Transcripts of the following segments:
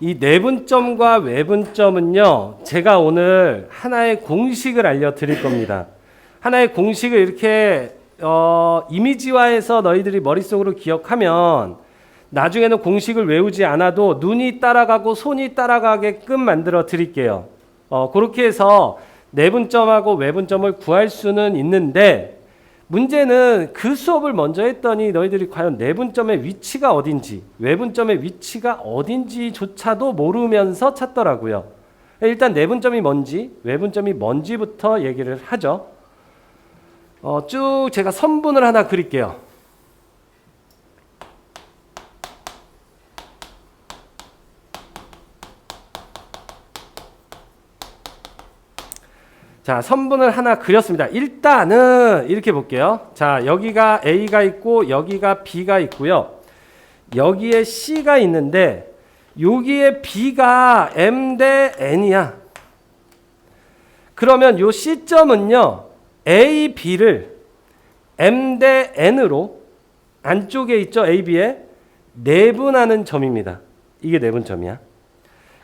이 내분점과 외분점은요, 제가 오늘 하나의 공식을 알려드릴 겁니다. 하나의 공식을 이렇게 어, 이미지화해서 너희들이 머릿속으로 기억하면 나중에는 공식을 외우지 않아도 눈이 따라가고 손이 따라가게끔 만들어 드릴게요. 어, 그렇게 해서 내분점하고 외분점을 구할 수는 있는데 문제는 그 수업을 먼저 했더니 너희들이 과연 내분점의 위치가 어딘지 외분점의 위치가 어딘지조차도 모르면서 찾더라고요. 일단 내분점이 뭔지 외분점이 뭔지부터 얘기를 하죠. 어, 쭉 제가 선분을 하나 그릴게요. 자, 선분을 하나 그렸습니다. 일단은 이렇게 볼게요. 자, 여기가 A가 있고 여기가 B가 있고요. 여기에 C가 있는데 여기에 B가 M 대 N이야. 그러면 요 C점은요. A, B를 M 대 N으로 안쪽에 있죠. A, B에 내분하는 점입니다. 이게 내분점이야.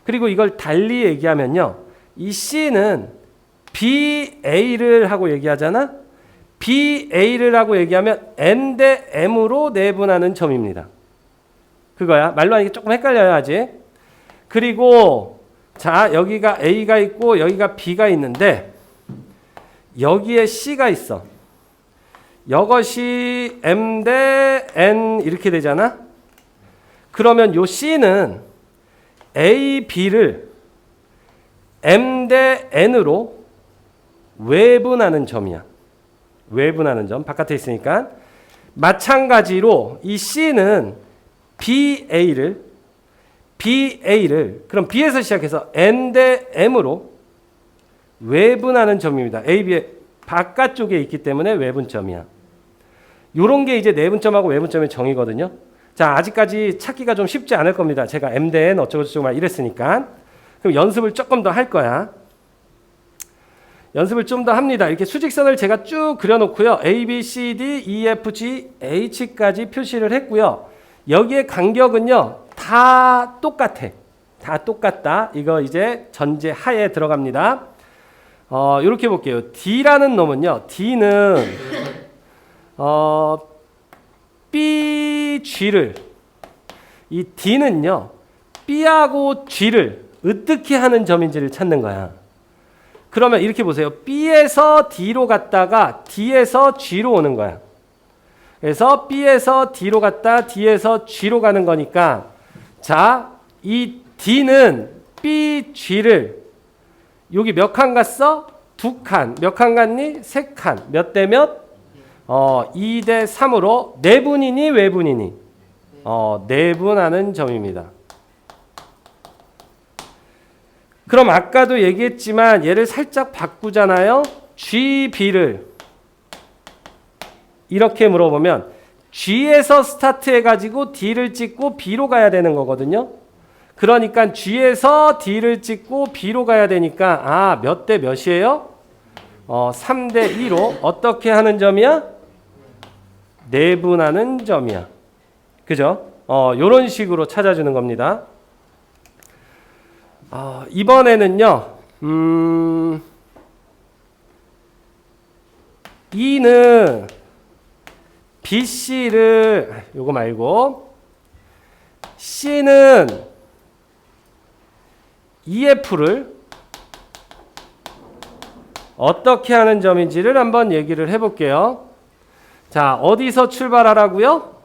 그리고 이걸 달리 얘기하면요. 이 C는 BA를 하고 얘기하잖아. BA를 하고 얘기하면 N 대 M으로 내분하는 점입니다. 그거야. 말로 하니까 조금 헷갈려요, 아직. 그리고 자, 여기가 A가 있고 여기가 B가 있는데 여기에 C가 있어. 이것이 M 대 N 이렇게 되잖아. 그러면 요 C는 A, B를 M 대 N으로 외분하는 점이야. 외분하는 점 바깥에 있으니까 마찬가지로 이 C는 BA를 BA를 그럼 B에서 시작해서 N 대 M으로 외분하는 점입니다. AB의 바깥쪽에 있기 때문에 외분점이야. 요런 게 이제 내분점하고 외분점의 정의거든요. 자, 아직까지 찾기가 좀 쉽지 않을 겁니다. 제가 M 대 N 어쩌고저쩌고 막 이랬으니까. 그럼 연습을 조금 더 할 거야. 연습을 좀 더 합니다. 이렇게 수직선을 제가 쭉 그려놓고요. A, B, C, D, E, F, G, H까지 표시를 했고요. 여기에 간격은요. 다 똑같아. 다 똑같다. 이거 이제 전제 하에 들어갑니다. 어, 이렇게 볼게요. D라는 놈은요. D는 어, B, G를 이 D는요. B하고 G를 어떻게 하는 점인지를 찾는 거야. 그러면 이렇게 보세요. B에서 D로 갔다가 D에서 G로 오는 거야. 그래서 B에서 D로 갔다 D에서 G로 가는 거니까 자, 이 D는 B, G를 여기 몇 칸 갔어? 두 칸. 몇 칸 갔니? 세 칸. 몇 대 몇? 어, 2대 3으로 내분이니 외분이니? 어, 내분하는 점입니다. 그럼 아까도 얘기했지만 얘를 살짝 바꾸잖아요. GB를 이렇게 물어보면 G에서 스타트해 가지고 D를 찍고 B로 가야 되는 거거든요. 그러니까 G에서 D를 찍고 B로 가야 되니까 아, 몇 대 몇이에요? 어, 3대 2로 어떻게 하는 점이야? 내분하는 점이야. 그죠? 어, 요런 식으로 찾아주는 겁니다. 어, 이번에는요, 음, 2는 BC를, 요거 말고, C는 EF를 어떻게 하는 점인지를 한번 얘기를 해볼게요. 자, 어디서 출발하라고요?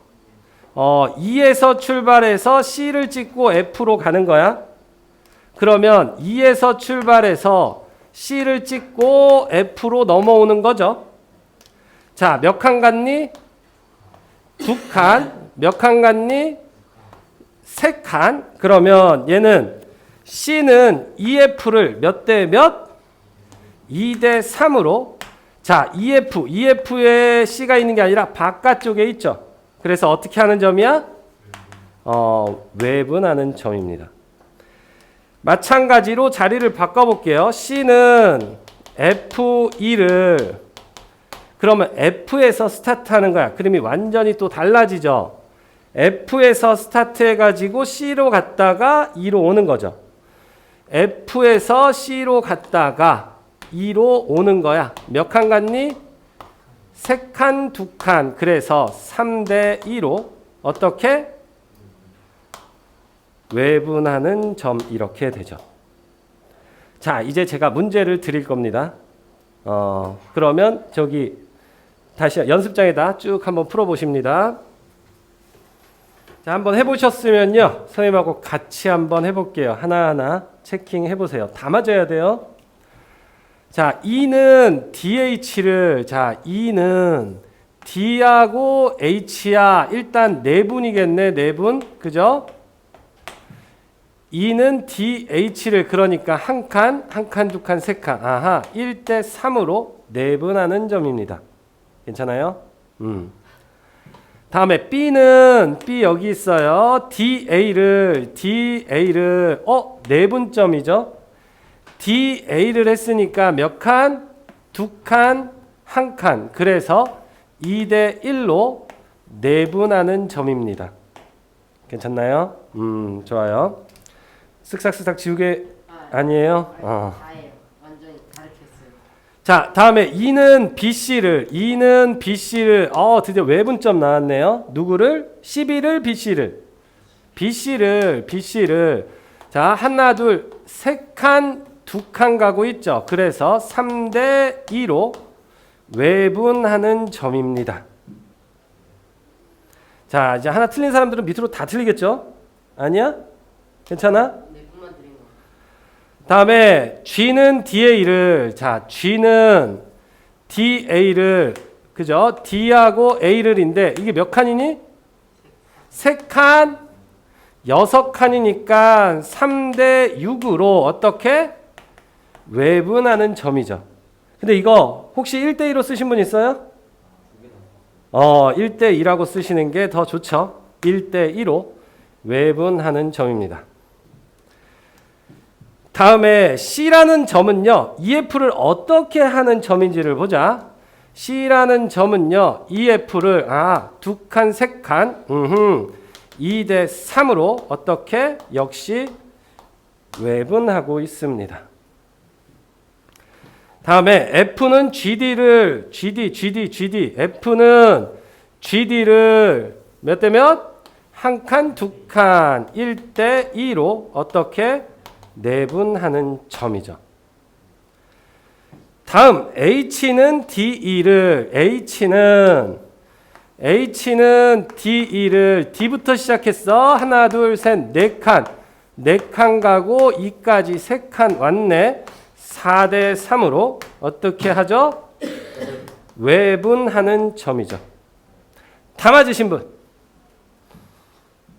어, E에서 출발해서 C를 찍고 F로 가는 거야. 그러면 2에서 출발해서 C를 찍고 F로 넘어오는 거죠. 자, 몇 칸 갔니? 두 칸. 몇 칸 갔니? 세 칸. 그러면 얘는 C는 EF를 몇 대 몇? 2대 3으로 자, EF, EF에 C가 있는 게 아니라 바깥쪽에 있죠. 그래서 어떻게 하는 점이야? 어, 외분하는 점입니다. 마찬가지로 자리를 바꿔볼게요. C는 F2를 그러면 F에서 스타트하는 거야. 그림이 완전히 또 달라지죠. F에서 스타트해가지고 C로 갔다가 E로 오는 거죠. F에서 C로 갔다가 E로 오는 거야. 몇 칸 갔니? 세 칸, 두 칸. 그래서 3대 2로 어떻게? 외분하는 점 이렇게 되죠. 자, 이제 제가 문제를 드릴 겁니다. 어, 그러면 저기 다시 연습장에다 쭉 한번 풀어 보십니다. 자, 한번 해 보셨으면요. 선생님하고 같이 한번 해 볼게요. 하나하나 체킹 해 보세요. 다 맞아야 돼요. 자, E는 DH를 자, E는 D하고 H야. 일단 네 분이겠네. 네 분. 그죠? E는 DH를 그러니까 한 칸, 한 칸, 두 칸, 세 칸. 아하. 1대 3으로 내분하는 점입니다. 괜찮아요? 음. 다음에 B는 B 여기 있어요. DA를 DA를 어, 내분점이죠. DA를 했으니까 몇 칸? 두 칸, 한 칸. 그래서 2대 1로 내분하는 점입니다. 괜찮나요? 음, 좋아요. 쓱싹쓱싹 지우개 아니에요? 어. 다예요. 완전히 가르쳤어요. 자, 다음에 2는 BC를 2는 BC를 어, 드디어 외분점 나왔네요. 누구를? 12를 BC를 BC를 BC를 자, 하나 둘 세 칸, 두 칸 가고 있죠. 그래서 3대 2로 외분하는 점입니다. 자, 이제 하나 틀린 사람들은 밑으로 다 틀리겠죠? 아니야? 괜찮아? 다음에 G는 DA를 자 G는 DA를 그죠? D하고 A를인데 이게 몇 칸이니? 세 칸, 여섯 칸이니까 3대 6으로 어떻게 외분하는 점이죠. 근데 이거 혹시 1대 2로 쓰신 분 있어요? 어, 1대 2라고 쓰시는 게 더 좋죠. 1대 2로 외분하는 점입니다. 다음에 C라는 점은요, EF를 어떻게 하는 점인지를 보자. C라는 점은요, EF를, 아, 두 칸, 세 칸, 음흠, 2대 3으로 어떻게 역시 외분하고 있습니다. 다음에 F는 GD를, GD, GD, GD, F는 GD를 몇 대 몇? 한 칸, 두 칸, 1대 2로 어떻게 내분하는 점이죠. 다음 H는 DE를 H는 H는 DE를 D부터 시작했어. 하나, 둘, 셋, 네 칸. 네 칸 가고 2까지 세 칸 왔네. 4대 3으로 어떻게 하죠? 외분하는 점이죠. 다 맞으신 분?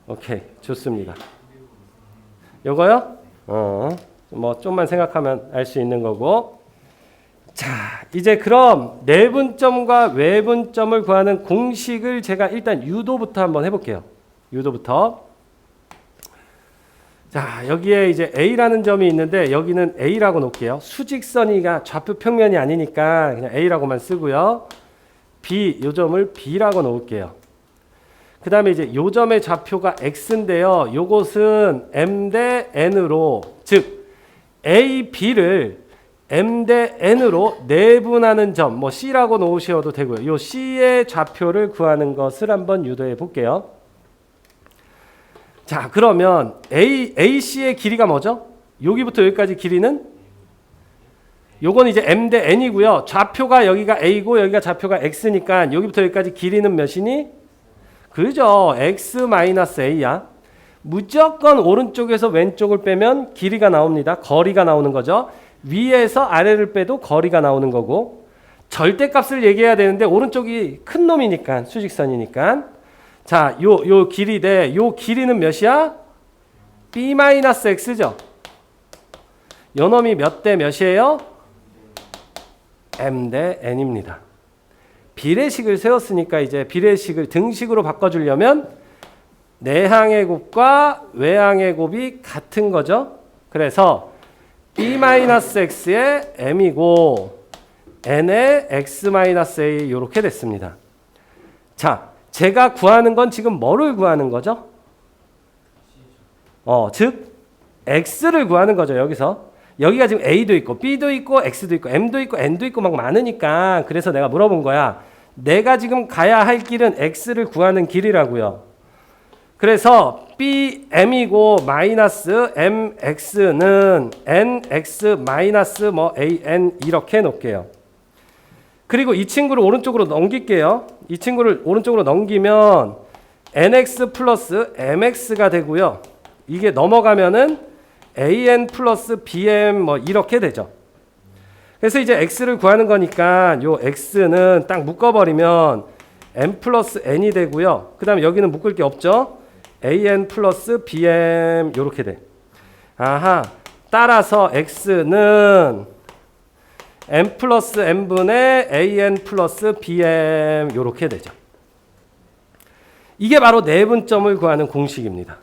오케이, 좋습니다. 요거요? 어, 뭐 좀만 생각하면 알 수 있는 거고. 자, 이제 그럼 내분점과 외분점을 구하는 공식을 제가 일단 유도부터 한번 해볼게요. 유도부터. 자, 여기에 이제 A라는 점이 있는데 여기는 A라고 놓을게요. 수직선이가 좌표 평면이 아니니까 그냥 A라고만 쓰고요. B, 요 점을 B라고 놓을게요. 그 다음에 이제 요 점의 좌표가 x인데요. 요것은 m 대 n으로 즉 a, b를 m 대 n으로 내분하는 점, 뭐 c라고 놓으셔도 되고요. 요 c의 좌표를 구하는 것을 한번 유도해 볼게요. 자, 그러면 a, ac의 길이가 뭐죠? 여기부터 여기까지 길이는 요건 이제 m 대 n이고요. 좌표가 여기가 a고 여기가 좌표가 x니까 여기부터 여기까지 길이는 몇이니? 그죠. x-a야. 무조건 오른쪽에서 왼쪽을 빼면 길이가 나옵니다. 거리가 나오는 거죠. 위에서 아래를 빼도 거리가 나오는 거고 절대값을 얘기해야 되는데 오른쪽이 큰 놈이니까 수직선이니까 자, 요 요 길이 대 요 길이는 몇이야? b-x죠. 요 놈이 몇 대 몇이에요? m 대 n입니다. 비례식을 세웠으니까 이제 비례식을 등식으로 바꿔주려면 내항의 곱과 외항의 곱이 같은 거죠. 그래서 b-x의 m이고 n의 x-a 이렇게 됐습니다. 자, 제가 구하는 건 지금 뭐를 구하는 거죠? 어, 즉 x를 구하는 거죠. 여기서 여기가 지금 a도 있고 b도 있고 x도 있고 m도 있고 n도 있고 막 많으니까 그래서 내가 물어본 거야. 내가 지금 가야 할 길은 x를 구하는 길이라고요. 그래서 bm이고 마이너스 mx는 nx 마이너스 뭐 an 이렇게 놓을게요. 그리고 이 친구를 오른쪽으로 넘길게요. 이 친구를 오른쪽으로 넘기면 nx 플러스 mx가 되고요. 이게 넘어가면은 an 플러스 bm 뭐 이렇게 되죠. 그래서 이제 x를 구하는 거니까 요 x는 딱 묶어버리면 m 플러스 n이 되고요. 그 다음에 여기는 묶을 게 없죠. an 플러스 bm 요렇게 돼. 아하. 따라서 x는 m 플러스 n분의 an 플러스 bm 요렇게 되죠. 이게 바로 내분점을 구하는 공식입니다.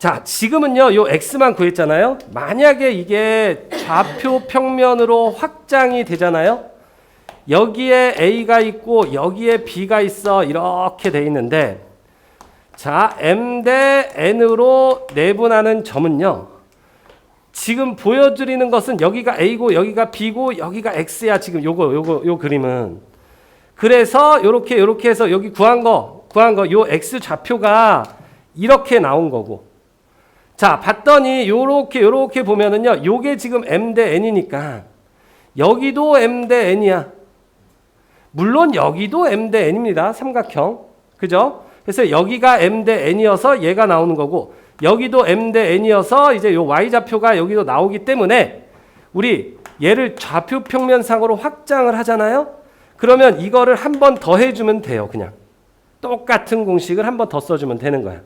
자, 지금은요, 요 x만 구했잖아요. 만약에 이게 좌표 평면으로 확장이 되잖아요. 여기에 a가 있고 여기에 b가 있어 이렇게 돼 있는데, 자, m 대 n으로 내분하는 점은요. 지금 보여드리는 것은 여기가 a고 여기가 b고 여기가 x야. 지금 요거 요거 요 그림은. 그래서 요렇게 요렇게 해서 여기 구한 거 구한 거 요 x 좌표가 이렇게 나온 거고. 자, 봤더니 요렇게 요렇게 보면은요. 요게 지금 m 대 n이니까 여기도 m 대 n이야. 물론 여기도 m 대 n입니다. 삼각형. 그죠? 그래서 여기가 m 대 n이어서 얘가 나오는 거고 여기도 m 대 n이어서 이제 요 y 좌표가 여기도 나오기 때문에 우리 얘를 좌표 평면상으로 확장을 하잖아요. 그러면 이거를 한 번 더 해주면 돼요. 그냥 똑같은 공식을 한 번 더 써주면 되는 거야.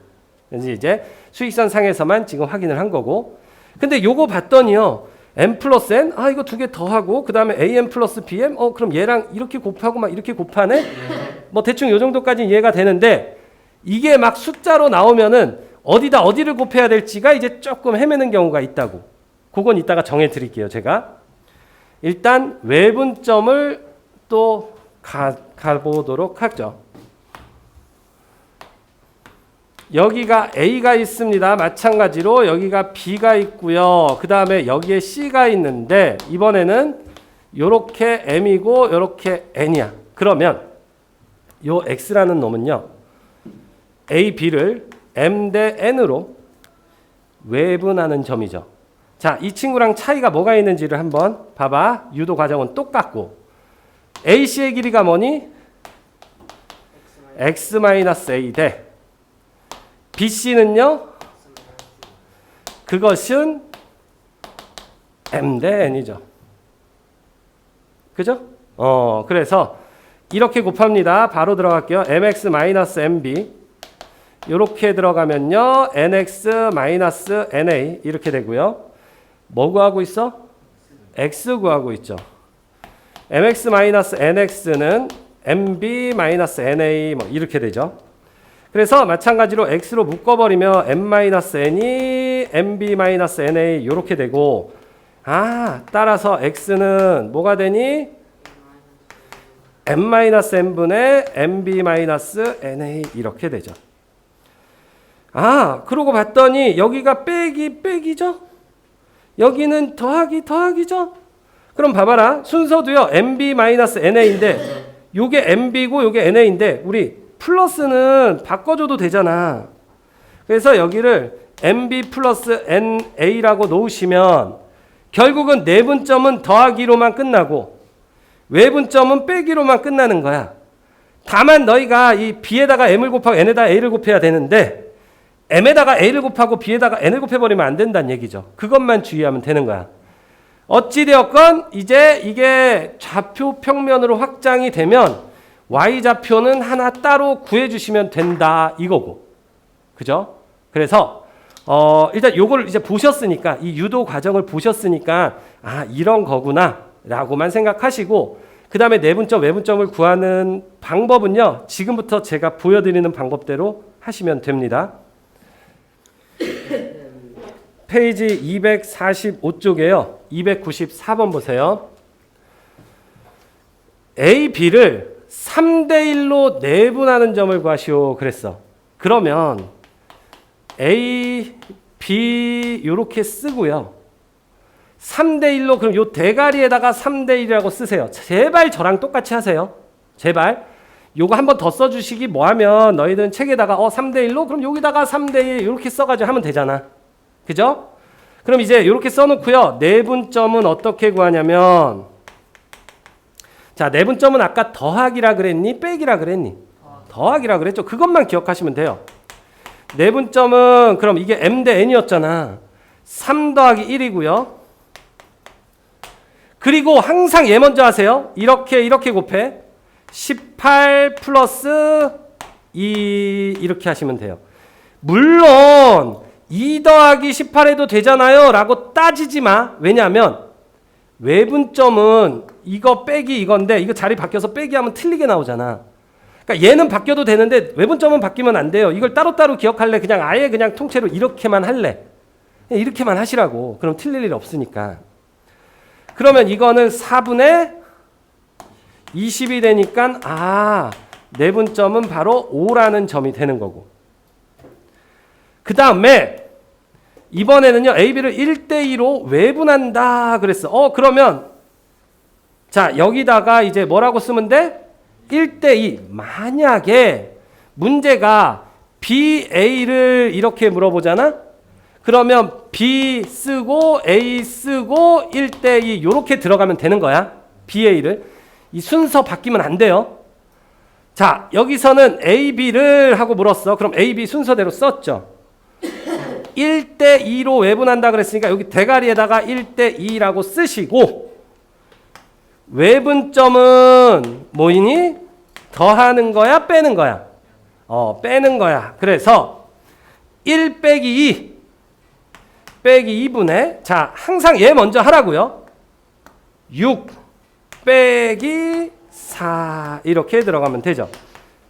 이제 수익선 상에서만 지금 확인을 한 거고. 근데 요거 봤더니요. m 플러스 n? 아 이거 두 개 더하고 그 다음에 am 플러스 bm 어 그럼 얘랑 이렇게 곱하고 막 이렇게 곱하네? 뭐 대충 요 정도까지 이해가 되는데 이게 막 숫자로 나오면은 어디다 어디를 곱해야 될지가 이제 조금 헤매는 경우가 있다고. 그건 이따가 정해 드릴게요 제가. 일단 외분점을 또 가, 가보도록 하죠 여기가 A가 있습니다. 마찬가지로 여기가 B가 있고요. 그 다음에 여기에 C가 있는데 이번에는 요렇게 M이고 요렇게 N이야. 그러면 요 X라는 놈은요. A, B를 M 대 N으로 외분하는 점이죠. 자, 이 친구랑 차이가 뭐가 있는지를 한번 봐봐. 유도 과정은 똑같고 AC의 길이가 뭐니? X-A 대 BC는요? 그것은 M 대 N이죠. 그죠? 어, 그래서 이렇게 곱합니다. 바로 들어갈게요. MX 마이너스 MB. 이렇게 들어가면요. NX 마이너스 NA 이렇게 되고요. 뭐 구하고 있어? X 구하고 있죠. MX 마이너스 NX는 MB 마이너스 NA 뭐 이렇게 되죠. 그래서 마찬가지로 x로 묶어버리면 m-n이 mb-na 이렇게 되고 아 따라서 x는 뭐가 되니 m-n분의 mb-na 이렇게 되죠. 아 그러고 봤더니 여기가 빼기 빼기죠. 여기는 더하기 더하기죠. 그럼 봐봐라 순서도요 mb-na인데 요게 mb고 요게 na인데 우리 플러스는 바꿔줘도 되잖아. 그래서 여기를 MB 플러스 NA라고 놓으시면 결국은 내분점은 더하기로만 끝나고 외분점은 빼기로만 끝나는 거야. 다만 너희가 이 B에다가 M을 곱하고 N에다가 A를 곱해야 되는데 M에다가 A를 곱하고 B에다가 N을 곱해버리면 안 된다는 얘기죠. 그것만 주의하면 되는 거야. 어찌되었건 이제 이게 좌표 평면으로 확장이 되면 y좌표는 하나 따로 구해주시면 된다 이거고. 그죠? 그래서 어 일단 요걸 이제 보셨으니까 이 유도 과정을 보셨으니까 아 이런 거구나 라고만 생각하시고 그 다음에 내분점 외분점을 구하는 방법은요 지금부터 제가 보여드리는 방법대로 하시면 됩니다. 페이지 245쪽에요. 294번 보세요. A, B를 3대 1로 내분하는 점을 구하시오 그랬어. 그러면 A, B 요렇게 쓰고요. 3대 1로 그럼 요 대가리에다가 3대 1이라고 쓰세요. 제발 저랑 똑같이 하세요. 제발. 요거 한 번 더 써주시기 뭐하면 너희들은 책에다가 어 3대 1로 그럼 여기다가 3대 1 이렇게 써가지고 하면 되잖아. 그죠? 그럼 이제 이렇게 써놓고요. 내분점은 어떻게 구하냐면 자 내분점은 아까 더하기라 그랬니? 빼기라 그랬니? 더하기라 그랬죠. 그것만 기억하시면 돼요. 내분점은 그럼 이게 m 대 n이었잖아. 3 더하기 1이고요. 그리고 항상 얘 먼저 하세요. 이렇게 이렇게 곱해. 18 플러스 2 이렇게 하시면 돼요. 물론 2 더하기 18 해도 되잖아요 라고 따지지 마. 왜냐하면 외분점은 이거 빼기 이건데 이거 자리 바뀌어서 빼기 하면 틀리게 나오잖아. 그러니까 얘는 바뀌어도 되는데 외분점은 바뀌면 안 돼요. 이걸 따로따로 기억할래? 그냥 아예 그냥 통째로 이렇게만 할래? 이렇게만 하시라고. 그럼 틀릴 일 없으니까. 그러면 이거는 4분의 20이 되니까 아 내분점은 바로 5라는 점이 되는 거고. 그 다음에 이번에는요 AB를 1대2로 외분한다 그랬어. 어 그러면 자 여기다가 이제 뭐라고 쓰면 돼? 1대2 만약에 문제가 BA를 이렇게 물어보잖아? 그러면 B 쓰고 A 쓰고 1대2 이렇게 들어가면 되는 거야. BA를. 이 순서 바뀌면 안 돼요. 자, 여기서는 A, B를 하고 물었어. 그럼 A, B 순서대로 썼죠. 1대2로 외분한다 그랬으니까 여기 대가리에다가 1대2라고 쓰시고 외분점은 뭐이니? 더하는 거야, 빼는 거야? 어, 빼는 거야. 그래서 1 빼기 2 빼기 2분의 자 항상 얘 먼저 하라고요. 6 빼기 4 이렇게 들어가면 되죠.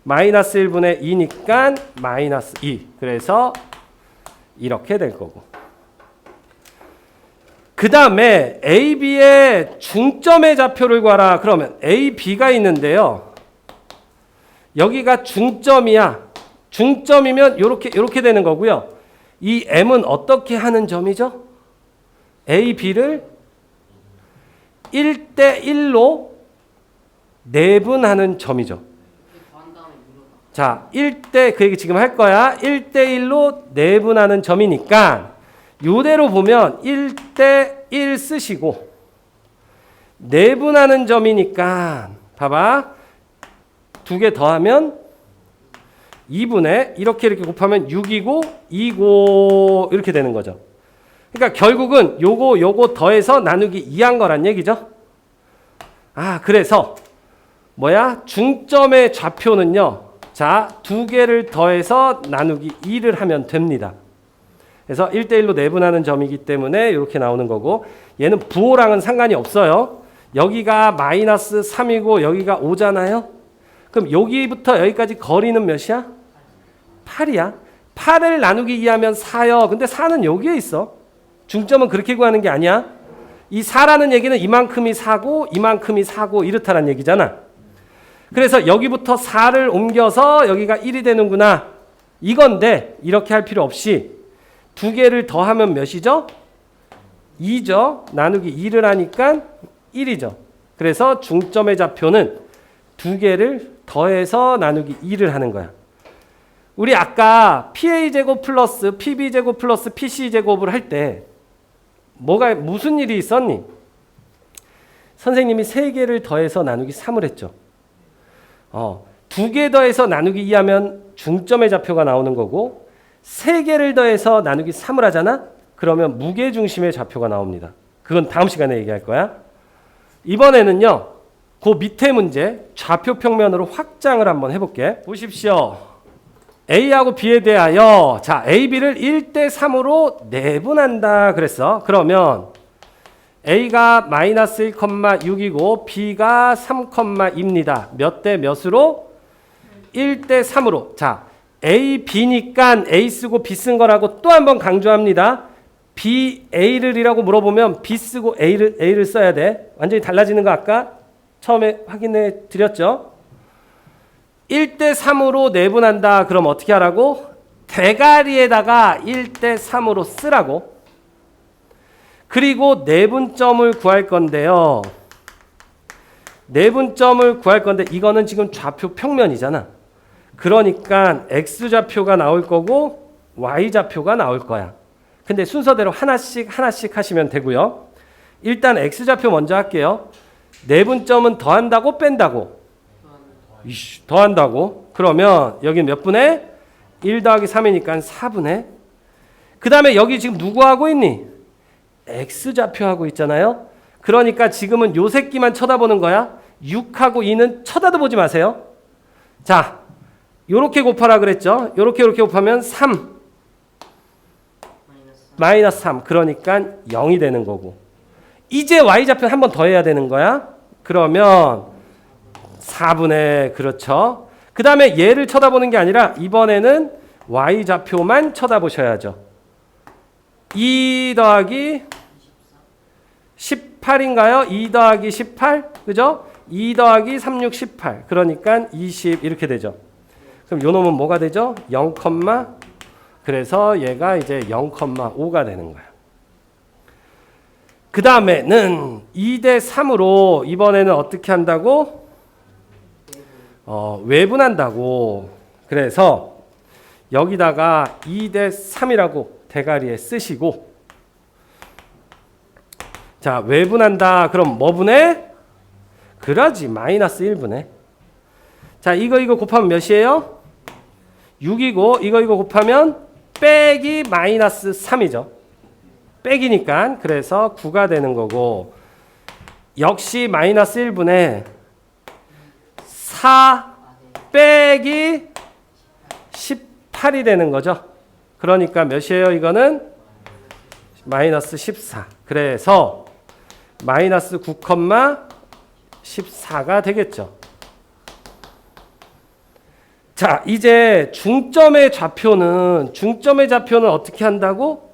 마이너스 1분의 2니까 마이너스 2 그래서 이렇게 될 거고 그 다음에 AB의 중점의 좌표를 구하라 그러면 AB가 있는데요. 여기가 중점이야. 중점이면 이렇게 이렇게 되는 거고요. 이 M은 어떻게 하는 점이죠? A, B를 1대 1로 내분하는 점이죠. 자, 1대 그 얘기 지금 할 거야. 1대 1로 내분하는 점이니까 요대로 보면 1대 1 쓰시고 내분하는 점이니까 봐봐. 두 개 더하면 2분의 이렇게 이렇게 곱하면 6이고 2고 이렇게 되는 거죠. 그러니까 결국은 요거 요거 더해서 나누기 2한 거란 얘기죠. 아, 그래서 뭐야? 중점의 좌표는요. 자, 두 개를 더해서 나누기 2를 하면 됩니다. 그래서 1대1로 내분하는 점이기 때문에 이렇게 나오는 거고 얘는 부호랑은 상관이 없어요. 여기가 마이너스 3이고 여기가 5잖아요. 그럼 여기부터 여기까지 거리는 몇이야? 8이야. 8을 나누기 2하면 4요. 근데 4는 여기에 있어. 중점은 그렇게 구하는 게 아니야. 이 4라는 얘기는 이만큼이 4고 이만큼이 4고 이렇다는 얘기잖아. 그래서 여기부터 4를 옮겨서 여기가 1이 되는구나. 이건데 이렇게 할 필요 없이 두 개를 더하면 몇이죠? 2죠. 나누기 2를 하니까 1이죠. 그래서 중점의 좌표는 두 개를 더해서 나누기 2를 하는 거야. 우리 아까 PA 제곱 플러스 PB 제곱 플러스 PC 제곱을 할 때 뭐가 무슨 일이 있었니? 선생님이 세 개를 더해서 나누기 3을 했죠. 어, 두개 더해서 나누기 2 하면 중점의 좌표가 나오는 거고 세 개를 더해서 나누기 3을 하잖아? 그러면 무게 중심의 좌표가 나옵니다. 그건 다음 시간에 얘기할 거야. 이번에는요. 그 밑에 문제 좌표 평면으로 확장을 한번 해볼게. 보십시오. A하고 B에 대하여 자 A, B를 1대 3으로 내분한다 그랬어. 그러면 A가 마이너스 1,6이고 B가 3,2입니다. 몇 대 몇으로? 1대 3으로. 자 A, B니까 A 쓰고 B 쓴 거라고 또 한 번 강조합니다. B, A를 이라고 물어보면 B 쓰고 A를, A를 써야 돼. 완전히 달라지는 거 아까 처음에 확인해 드렸죠? 1대 3으로 내분한다. 그럼 어떻게 하라고? 대가리에다가 1대 3으로 쓰라고. 그리고 내분점을 구할 건데요. 내분점을 구할 건데 이거는 지금 좌표 평면이잖아. 그러니까 x 좌표가 나올 거고 y 좌표가 나올 거야. 근데 순서대로 하나씩 하나씩 하시면 되고요. 일단 x 좌표 먼저 할게요. 내분점은 더한다고 뺀다고. 이씨, 더한다고. 그러면 여기 몇 분의 1 더하기 3이니까 4분의. 그 다음에 여기 지금 누구 하고 있니? x 좌표 하고 있잖아요. 그러니까 지금은 요 새끼만 쳐다보는 거야. 6하고 2는 쳐다도 보지 마세요. 자, 요렇게 곱하라 그랬죠. 요렇게 요렇게 곱하면 3 마이너스 마이너스 3 그러니까 0이 되는 거고. 이제 y 좌표 한번 더 해야 되는 거야? 그러면 4분의 그렇죠? 그 다음에 얘를 쳐다보는 게 아니라 이번에는 y 좌표만 쳐다보셔야죠. 2 더하기 18인가요? 2 더하기 18 그죠? 2 더하기 36 18 그러니까 20 이렇게 되죠 그럼 요 놈은 뭐가 되죠? 0, 그래서 얘가 이제 0,5가 되는 거야. 그 다음에는 2대 3으로 이번에는 어떻게 한다고? 어, 외분한다고. 그래서 여기다가 2대 3이라고 대가리에 쓰시고 자, 외분한다. 그럼 뭐 분해? 그러지. 마이너스 1분해. 자, 이거 이거 곱하면 몇이에요? 6이고 이거 이거 곱하면 빼기 마이너스 3이죠. 빼기니까 그래서 9가 되는 거고 역시 마이너스 1분의 4 빼기 18이 되는 거죠. 그러니까 몇이에요? 이거는 마이너스 14. 그래서 마이너스 9,14가 되겠죠. 자, 이제 중점의 좌표는 중점의 좌표는 어떻게 한다고?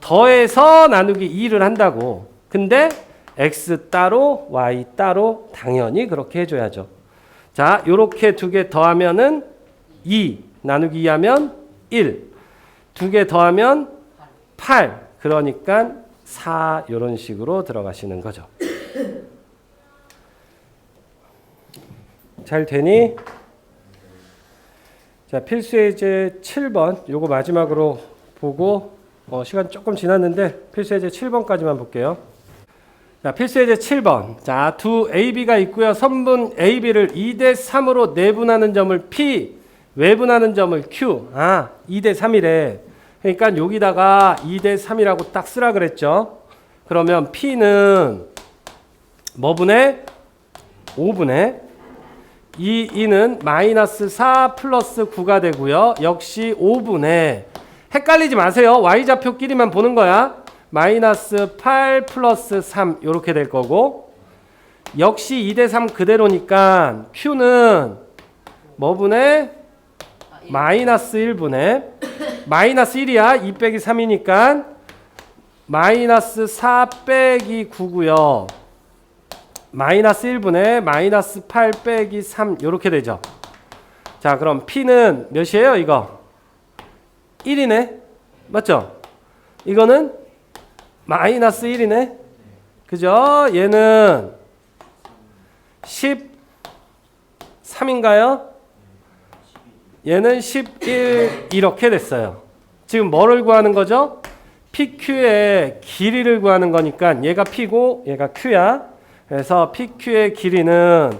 더해서 나누기 2를 한다고. 근데 x 따로 y 따로 당연히 그렇게 해 줘야죠. 자, 요렇게 두 개 더하면은 2 나누기 2 하면 1. 두 개 더하면 8. 그러니까 4 요런 식으로 들어가시는 거죠. 잘 되니? 자, 필수예제 7번 요거 마지막으로 보고 어, 시간 조금 지났는데 필수예제 7번까지만 볼게요. 자, 필수예제 7번. 자, 두 AB가 있고요. 선분 AB를 2대 3으로 내분하는 점을 P, 외분하는 점을 Q. 아, 2대 3이래. 그러니까 여기다가 2대 3이라고 딱 쓰라 그랬죠. 그러면 P는 뭐 분의 5분의 이 2는 마이너스 4 플러스 9가 되고요. 역시 5분의 헷갈리지 마세요. y좌표끼리만 보는 거야. 마이너스 8 플러스 3 이렇게 될 거고 역시 2대 3 그대로니까 q는 뭐 분의 아, 일. 마이너스 1분의 마이너스 1이야. 2 빼기 3이니까 마이너스 4 빼기 9고요. 마이너스 1분의 마이너스 8 빼기 3 이렇게 되죠. 자 그럼 P는 몇이에요 이거? 1이네. 맞죠? 이거는 마이너스 1이네. 그죠? 얘는 13인가요? 얘는 11 이렇게 됐어요. 지금 뭐를 구하는 거죠? PQ의 길이를 구하는 거니까 얘가 P고 얘가 Q야. 그래서 PQ의 길이는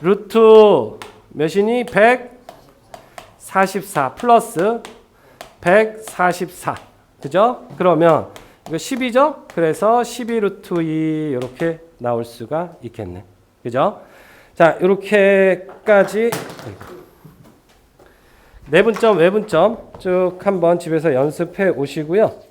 루트 몇이니? 144 플러스 144. 그죠? 그러면 이거 10이죠? 그래서 12 루트 2 이렇게 나올 수가 있겠네. 그죠? 자, 이렇게까지 내분점, 외분점 쭉 한번 집에서 연습해 오시고요.